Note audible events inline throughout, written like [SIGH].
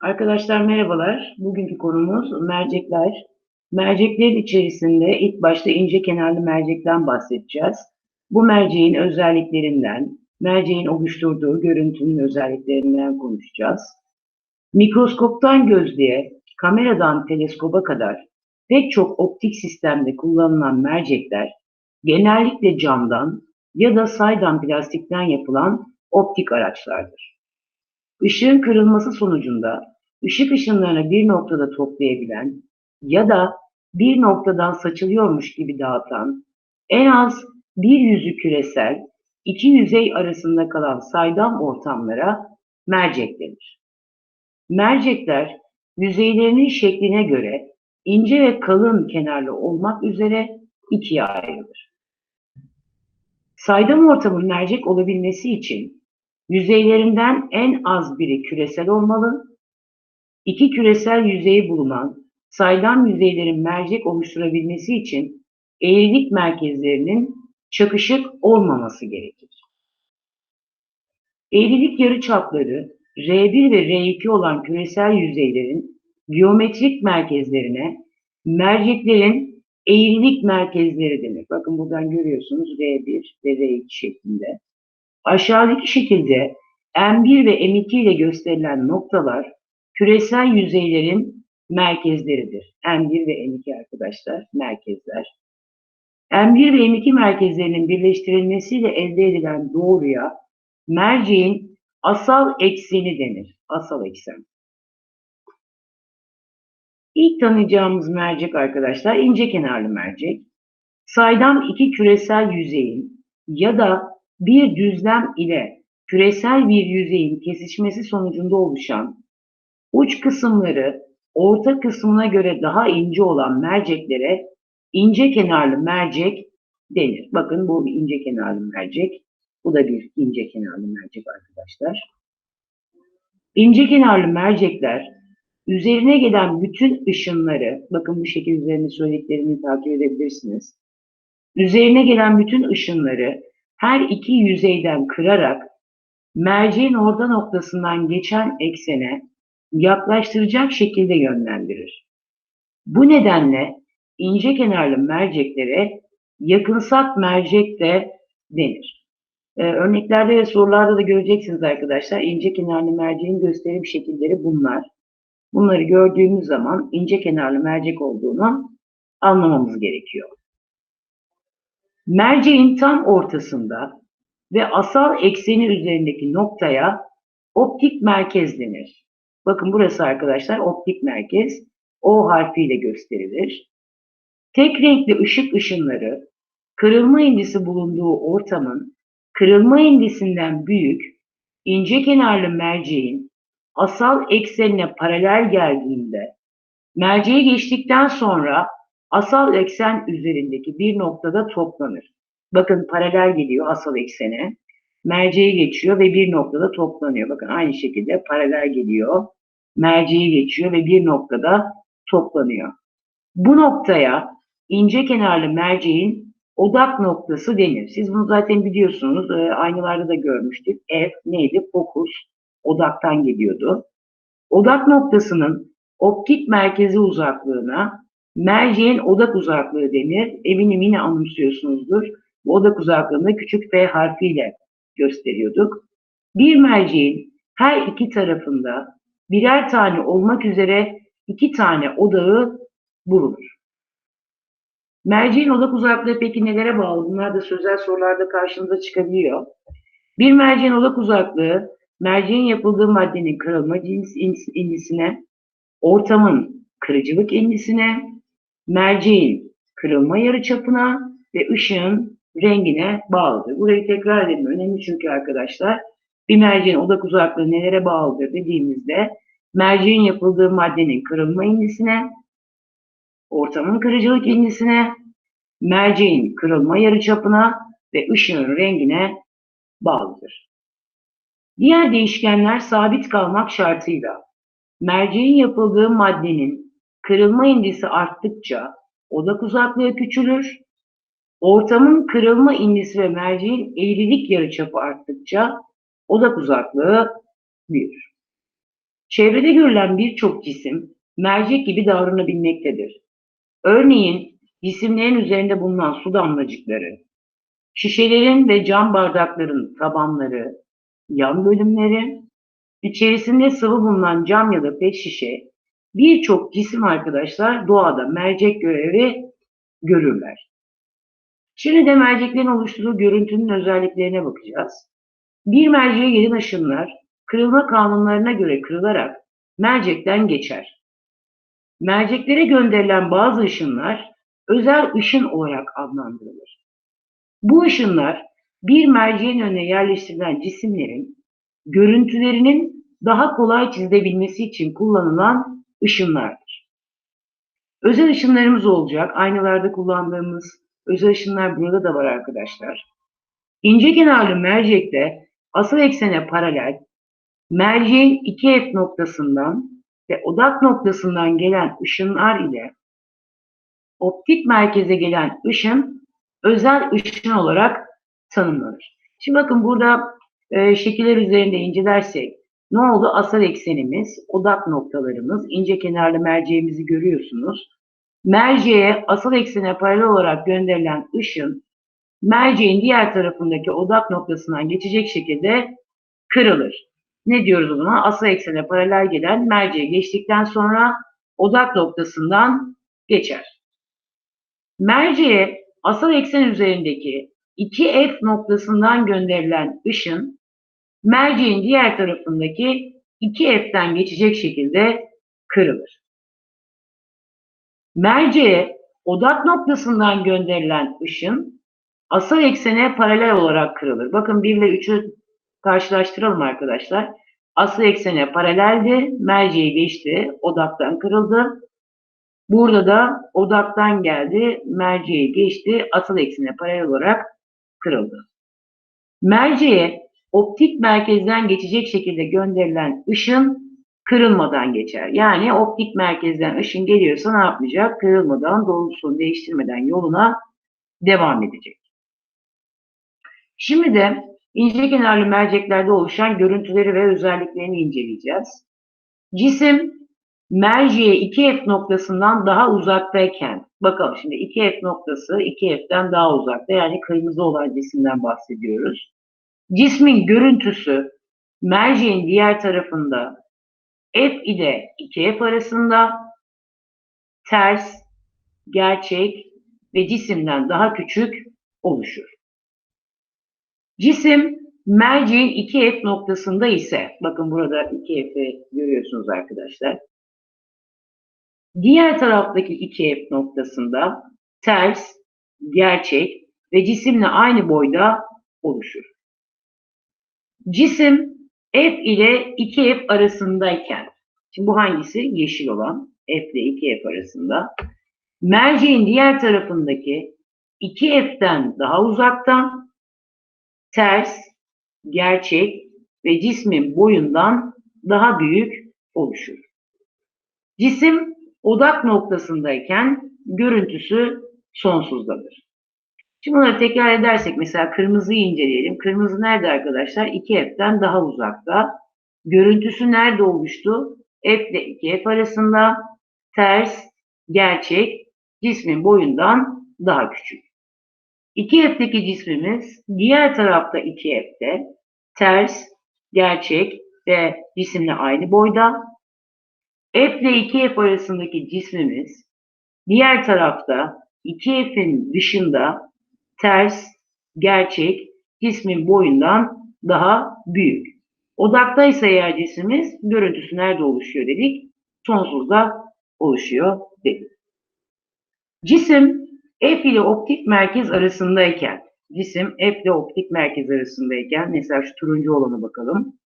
Arkadaşlar merhabalar. Bugünkü konumuz mercekler. Merceklerin içerisinde ilk başta ince kenarlı mercekten bahsedeceğiz. Bu merceğin özelliklerinden, merceğin oluşturduğu görüntünün özelliklerinden konuşacağız. Mikroskoptan gözlüğe, kameradan teleskoba kadar pek çok optik sistemde kullanılan mercekler genellikle camdan ya da saydam plastikten yapılan optik araçlardır. Işığın kırılması sonucunda ışık ışınlarını bir noktada toplayabilen ya da bir noktadan saçılıyormuş gibi dağıtan en az bir yüzü küresel, iki yüzey arasında kalan saydam ortamlara mercek denir. Mercekler yüzeylerinin şekline göre ince ve kalın kenarlı olmak üzere ikiye ayrılır. Saydam ortamın mercek olabilmesi için yüzeylerinden en az biri küresel olmalı, iki küresel yüzeyi bulunan saydam yüzeylerin mercek oluşturabilmesi için eğrilik merkezlerinin çakışık olmaması gerekir. Eğrilik yarıçapları R1 ve R2 olan küresel yüzeylerin geometrik merkezlerine merceklerin eğrilik merkezleri denir. Bakın buradan görüyorsunuz R1 ve R2 şeklinde. Aşağıdaki şekilde M1 ve M2 ile gösterilen noktalar küresel yüzeylerin merkezleridir. M1 ve M2 arkadaşlar merkezler. M1 ve M2 merkezlerinin birleştirilmesiyle elde edilen doğruya merceğin asal ekseni denir. Asal eksen. İlk tanıyacağımız mercek arkadaşlar ince kenarlı mercek. Saydam iki küresel yüzeyin ya da bir düzlem ile küresel bir yüzeyin kesişmesi sonucunda oluşan uç kısımları orta kısmına göre daha ince olan merceklere ince kenarlı mercek denir. Bakın bu bir ince kenarlı mercek. Bu da bir ince kenarlı mercek arkadaşlar. İnce kenarlı mercekler üzerine gelen bütün ışınları, bakın bu şekilde üzerine söylediklerimi takip edebilirsiniz. Üzerine gelen bütün ışınları her iki yüzeyden kırarak merceğin orta noktasından geçen eksene yaklaştıracak şekilde yönlendirir. Bu nedenle ince kenarlı merceklere yakınsak mercek de denir. Ee, örneklerde ve sorularda da göreceksiniz arkadaşlar. ince kenarlı merceğin gösterim şekilleri bunlar. Bunları gördüğümüz zaman ince kenarlı mercek olduğunu anlamamız gerekiyor. Merceğin tam ortasında ve asal ekseni üzerindeki noktaya optik merkez denir. Bakın burası arkadaşlar optik merkez. O harfiyle gösterilir. Tek renkli ışık ışınları kırılma indisi bulunduğu ortamın kırılma indisinden büyük ince kenarlı merceğin asal eksenine paralel geldiğinde merceği geçtikten sonra asal eksen üzerindeki bir noktada toplanır. Bakın paralel geliyor asal eksene. Merceği geçiyor ve bir noktada toplanıyor. Bakın aynı şekilde paralel geliyor. Merceği geçiyor ve bir noktada toplanıyor. Bu noktaya ince kenarlı merceğin odak noktası denir. Siz bunu zaten biliyorsunuz. E, aynalarda da görmüştük. F neydi? Fokus. Odaktan geliyordu. Odak noktasının optik merkezi uzaklığına merceğin odak uzaklığı denir. Eminim yine anımsıyorsunuzdur. Bu odak uzaklığını küçük f harfiyle gösteriyorduk. Bir merceğin her iki tarafında birer tane olmak üzere iki tane odağı bulunur. Merceğin odak uzaklığı peki nelere bağlı? Bunlar da sözel sorularda karşınıza çıkabiliyor. Bir merceğin odak uzaklığı, merceğin yapıldığı maddenin kırılma indisine, ortamın kırıcılık indisine, merceğin kırılma yarıçapına ve ışığın rengine bağlıdır. Burayı tekrar edelim. Önemli çünkü arkadaşlar. Bir merceğin odak uzaklığı nelere bağlıdır dediğimizde merceğin yapıldığı maddenin kırılma indisine, ortamın kırıcılık indisine, merceğin kırılma yarıçapına ve ışığın rengine bağlıdır. Diğer değişkenler sabit kalmak şartıyla merceğin yapıldığı maddenin kırılma indisi arttıkça odak uzaklığı küçülür, ortamın kırılma indisi ve merceğin eğrilik yarıçapı arttıkça odak uzaklığı büyür. Çevrede görülen birçok cisim mercek gibi davranabilmektedir. Örneğin cisimlerin üzerinde bulunan su damlacıkları, şişelerin ve cam bardakların tabanları, yan bölümleri, içerisinde sıvı bulunan cam ya da pet şişe birçok cisim arkadaşlar doğada mercek görevi görürler. Şimdi de merceklerin oluşturduğu görüntünün özelliklerine bakacağız. Bir merceğe gelen ışınlar kırılma kanunlarına göre kırılarak mercekten geçer. Merceklere gönderilen bazı ışınlar özel ışın olarak adlandırılır. Bu ışınlar bir merceğin önüne yerleştirilen cisimlerin görüntülerinin daha kolay çizilebilmesi için kullanılan ışınlardır. Özel ışınlarımız olacak. Aynalarda kullandığımız özel ışınlar burada da var arkadaşlar. İnce kenarlı mercekte asıl eksene paralel merceğin iki F noktasından ve odak noktasından gelen ışınlar ile optik merkeze gelen ışın özel ışın olarak tanımlanır. Şimdi bakın burada e, şekiller üzerinde incelersek ne oldu? Asal eksenimiz, odak noktalarımız, ince kenarlı merceğimizi görüyorsunuz. Merceğe asal eksene paralel olarak gönderilen ışın merceğin diğer tarafındaki odak noktasından geçecek şekilde kırılır. Ne diyoruz o zaman? Asal eksene paralel gelen merceğe geçtikten sonra odak noktasından geçer. Merceğe asal eksen üzerindeki 2F noktasından gönderilen ışın merceğin diğer tarafındaki 2F'den geçecek şekilde kırılır. Merceğe odak noktasından gönderilen ışın asal eksene paralel olarak kırılır. Bakın 1 ile 3'ü karşılaştıralım arkadaşlar. Asıl eksene paraleldi, merceği geçti, odaktan kırıldı. Burada da odaktan geldi, merceği geçti, asıl eksene paralel olarak kırıldı. Merceğe optik merkezden geçecek şekilde gönderilen ışın kırılmadan geçer. Yani optik merkezden ışın geliyorsa ne yapmayacak? Kırılmadan, doğrultusunu değiştirmeden yoluna devam edecek. Şimdi de ince kenarlı merceklerde oluşan görüntüleri ve özelliklerini inceleyeceğiz. Cisim merceğe 2F noktasından daha uzaktayken, bakalım şimdi 2F noktası 2F'den daha uzakta yani kırmızı olan cisimden bahsediyoruz. Cismin görüntüsü merceğin diğer tarafında F ile 2F arasında ters, gerçek ve cisimden daha küçük oluşur. Cisim merceğin 2F noktasında ise, bakın burada 2F'i görüyorsunuz arkadaşlar. Diğer taraftaki 2F noktasında ters, gerçek ve cisimle aynı boyda oluşur. Cisim F ile 2F arasındayken, şimdi bu hangisi? Yeşil olan F ile 2F arasında. Merceğin diğer tarafındaki 2F'den daha uzakta, ters, gerçek ve cismin boyundan daha büyük oluşur. Cisim odak noktasındayken görüntüsü sonsuzdadır. Şimdi bunları tekrar edersek mesela kırmızıyı inceleyelim. Kırmızı nerede arkadaşlar? 2F'den daha uzakta. Görüntüsü nerede oluştu? F ile 2F arasında ters, gerçek, cismin boyundan daha küçük. 2F'deki cismimiz diğer tarafta 2F'de ters, gerçek ve cisimle aynı boyda. F ile 2F arasındaki cismimiz diğer tarafta 2F'in dışında ters, gerçek, cismin boyundan daha büyük. Odaktaysa eğer cismimiz görüntüsü nerede oluşuyor dedik? Sonsuzda oluşuyor dedik. Cisim F ile optik merkez arasındayken, cisim F ile optik merkez arasındayken, mesela şu turuncu olana bakalım.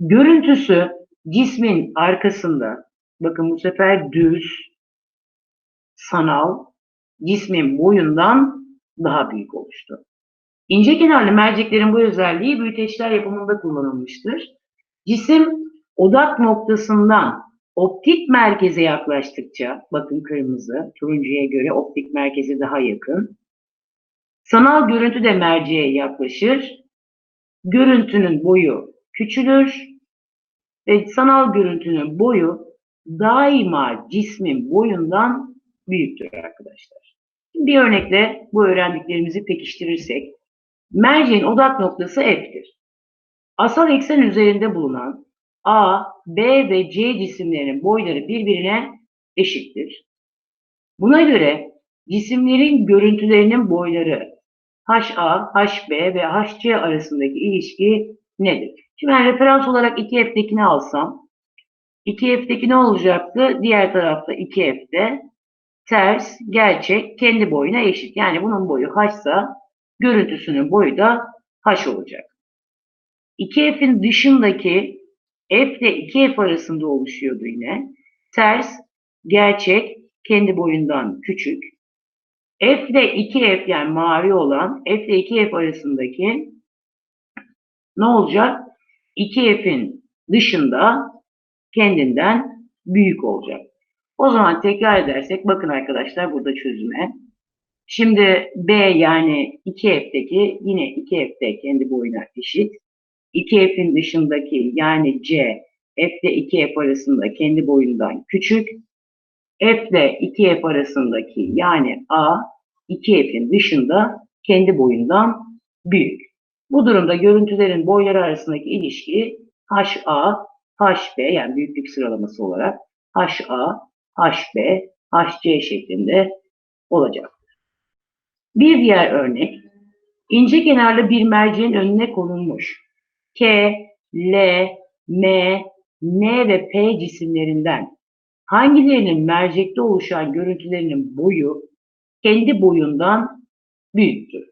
Görüntüsü cismin arkasında, bakın bu sefer düz, sanal, cismin boyundan daha büyük oluştu. İnce kenarlı merceklerin bu özelliği büyüteçler yapımında kullanılmıştır. Cisim odak noktasından optik merkeze yaklaştıkça, bakın kırmızı, turuncuya göre optik merkeze daha yakın. Sanal görüntü de merceğe yaklaşır. Görüntünün boyu küçülür ve sanal görüntünün boyu daima cismin boyundan büyüktür arkadaşlar. Bir örnekle bu öğrendiklerimizi pekiştirirsek, merceğin odak noktası F'tir. Asal eksen üzerinde bulunan A, B ve C cisimlerinin boyları birbirine eşittir. Buna göre cisimlerin görüntülerinin boyları HA, HB ve HC arasındaki ilişki nedir? Şimdi ben referans olarak 2F'dekini alsam, 2F'deki ne olacaktı? Diğer tarafta 2F'de ters, gerçek, kendi boyuna eşit. Yani bunun boyu H ise görüntüsünün boyu da H olacak. 2F'in dışındaki F ile 2F arasında oluşuyordu yine. Ters, gerçek, kendi boyundan küçük. F ile 2F yani mavi olan F ile 2F arasındaki ne olacak? 2F'in dışında kendinden büyük olacak. O zaman tekrar edersek bakın arkadaşlar burada çözüme. Şimdi B yani 2F'deki yine 2F'de kendi boyuna eşit. 2F'in dışındaki yani C F ile 2F arasında kendi boyundan küçük. F ile 2F arasındaki yani A 2F'in dışında kendi boyundan büyük. Bu durumda görüntülerin boyları arasındaki ilişki HA, HB yani büyüklük sıralaması olarak HA, HB, HC şeklinde olacak. Bir diğer örnek, ince kenarlı bir merceğin önüne konulmuş K, L, M, N ve P cisimlerinden hangilerinin mercekte oluşan görüntülerinin boyu kendi boyundan büyüktür?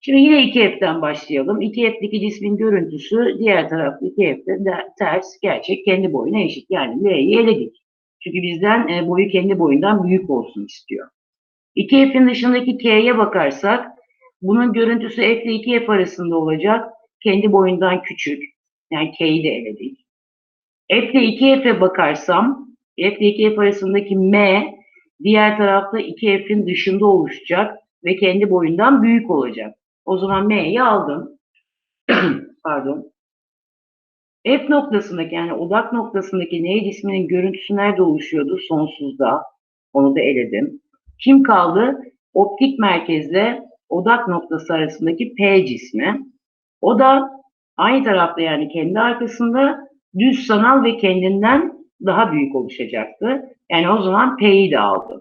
Şimdi yine 2F'den başlayalım. 2F'deki cismin görüntüsü diğer tarafta 2F'de de ters, gerçek, kendi boyuna eşit. Yani L'yi eledik. Çünkü bizden e, boyu kendi boyundan büyük olsun istiyor. 2F'in dışındaki K'ye bakarsak bunun görüntüsü F ile 2F arasında olacak. Kendi boyundan küçük. Yani K'yi de eledik. F ile 2F'e bakarsam F ile 2F arasındaki M diğer tarafta 2F'in dışında oluşacak ve kendi boyundan büyük olacak. O zaman M'yi aldım. [CLEARS THROAT] Pardon. F noktasındaki yani odak noktasındaki N cisminin görüntüsü nerede oluşuyordu? Sonsuzda. Onu da eledim. Kim kaldı? Optik merkezle odak noktası arasındaki P cismi. O da aynı tarafta yani kendi arkasında düz sanal ve kendinden daha büyük oluşacaktı. Yani o zaman P'yi de aldım.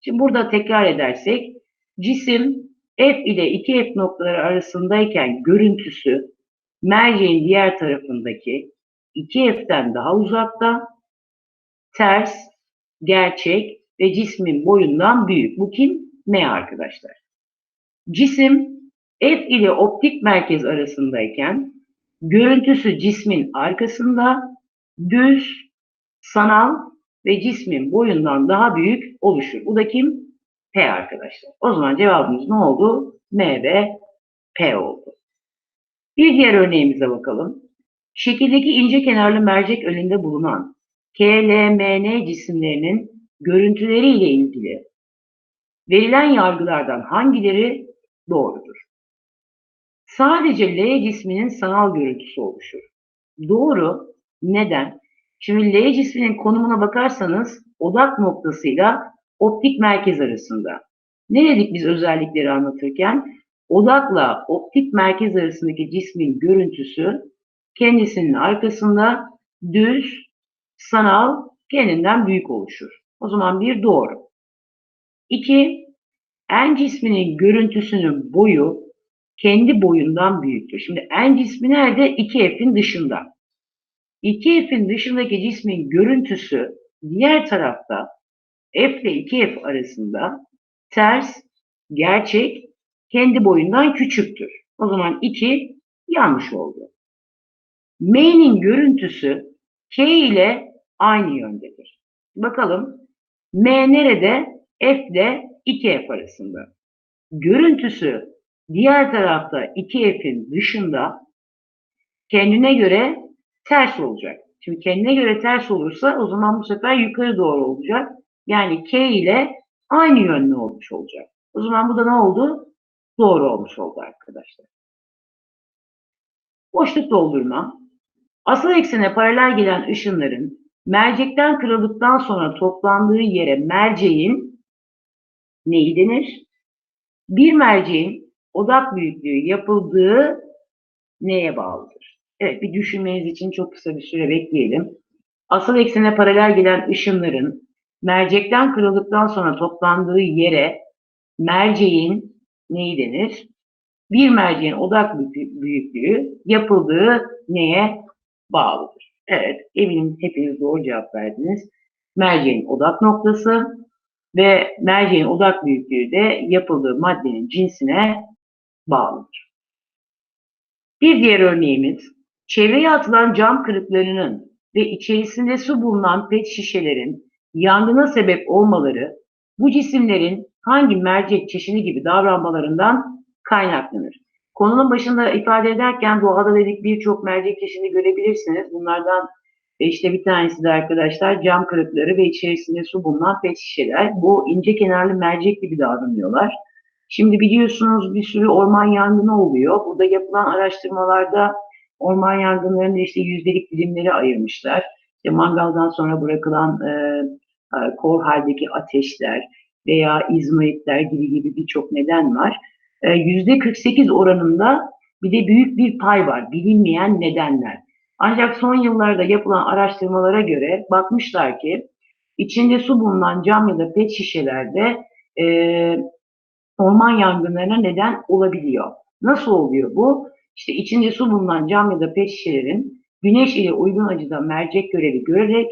Şimdi burada tekrar edersek cisim F ile 2F noktaları arasındayken görüntüsü merceğin diğer tarafındaki 2F'den daha uzakta, ters, gerçek ve cismin boyundan büyük. Bu kim? M arkadaşlar. Cisim F ile optik merkez arasındayken görüntüsü cismin arkasında düz, sanal ve cismin boyundan daha büyük oluşur. Bu da kim? P arkadaşlar. O zaman cevabımız ne oldu? M ve P oldu. Bir diğer örneğimize bakalım. Şekildeki ince kenarlı mercek önünde bulunan KLMN cisimlerinin görüntüleriyle ilgili verilen yargılardan hangileri doğrudur? Sadece L cisminin sanal görüntüsü oluşur. Doğru. Neden? Şimdi L cisminin konumuna bakarsanız odak noktasıyla optik merkez arasında. Ne dedik biz özellikleri anlatırken? Odakla optik merkez arasındaki cismin görüntüsü kendisinin arkasında düz, sanal, kendinden büyük oluşur. O zaman bir doğru. İki, en cisminin görüntüsünün boyu kendi boyundan büyüktür. Şimdi en cismi nerede? 2F'in dışında. 2F'in dışındaki cismin görüntüsü diğer tarafta F ile 2F arasında ters, gerçek, kendi boyundan küçüktür. O zaman 2 yanlış oldu. M'nin görüntüsü K ile aynı yöndedir. Bakalım M nerede? F ile 2F arasında. Görüntüsü diğer tarafta 2F'in dışında kendine göre ters olacak. Şimdi kendine göre ters olursa o zaman bu sefer yukarı doğru olacak. Yani K ile aynı yönlü olmuş olacak. O zaman bu da ne oldu? Doğru olmuş oldu arkadaşlar. Boşluk doldurma. Asıl eksene paralel gelen ışınların mercekten kırıldıktan sonra toplandığı yere merceğin neyi denir? Bir merceğin odak büyüklüğü yapıldığı neye bağlıdır? Evet bir düşünmeniz için çok kısa bir süre bekleyelim. Asıl eksene paralel gelen ışınların mercekten kırıldıktan sonra toplandığı yere merceğin neyi denir? Bir merceğin odak büyüklüğü yapıldığı neye bağlıdır? Evet, eminim hepiniz doğru cevap verdiniz. Merceğin odak noktası ve merceğin odak büyüklüğü de yapıldığı maddenin cinsine bağlıdır. Bir diğer örneğimiz, çevreye atılan cam kırıklarının ve içerisinde su bulunan pet şişelerin yangına sebep olmaları bu cisimlerin hangi mercek çeşidi gibi davranmalarından kaynaklanır. Konunun başında ifade ederken doğada dedik birçok mercek çeşidi görebilirsiniz. Bunlardan işte bir tanesi de arkadaşlar cam kırıkları ve içerisinde su bulunan pet şişeler. Bu ince kenarlı mercek gibi davranıyorlar. Şimdi biliyorsunuz bir sürü orman yangını oluyor. Burada yapılan araştırmalarda orman yangınlarının işte yüzdelik dilimleri ayırmışlar. İşte mangaldan sonra bırakılan e, e, kor haldeki ateşler veya izmaritler gibi gibi birçok neden var. E, yüzde 48 oranında bir de büyük bir pay var. Bilinmeyen nedenler. Ancak son yıllarda yapılan araştırmalara göre bakmışlar ki içinde su bulunan cam ya da pet şişelerde e, orman yangınlarına neden olabiliyor. Nasıl oluyor bu? İşte içinde su bulunan cam ya da pet şişelerin güneş ile uygun açıda mercek görevi görerek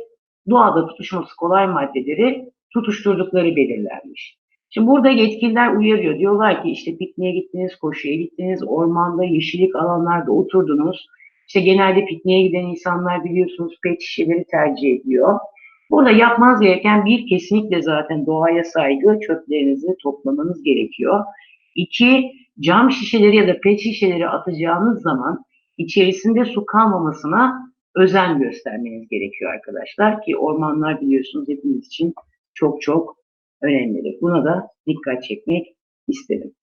doğada tutuşması kolay maddeleri tutuşturdukları belirlenmiş. Şimdi burada yetkililer uyarıyor. Diyorlar ki işte pikniğe gittiniz, koşuya gittiniz, ormanda, yeşillik alanlarda oturdunuz. İşte genelde pikniğe giden insanlar biliyorsunuz pet şişeleri tercih ediyor. Burada yapmanız gereken bir kesinlikle zaten doğaya saygı, çöplerinizi toplamanız gerekiyor. İki, cam şişeleri ya da pet şişeleri atacağınız zaman içerisinde su kalmamasına özen göstermeniz gerekiyor arkadaşlar ki ormanlar biliyorsunuz hepimiz için çok çok önemlidir. Buna da dikkat çekmek istedim.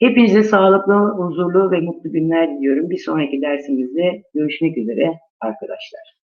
Hepinize sağlıklı, huzurlu ve mutlu günler diliyorum. Bir sonraki dersimizde görüşmek üzere arkadaşlar.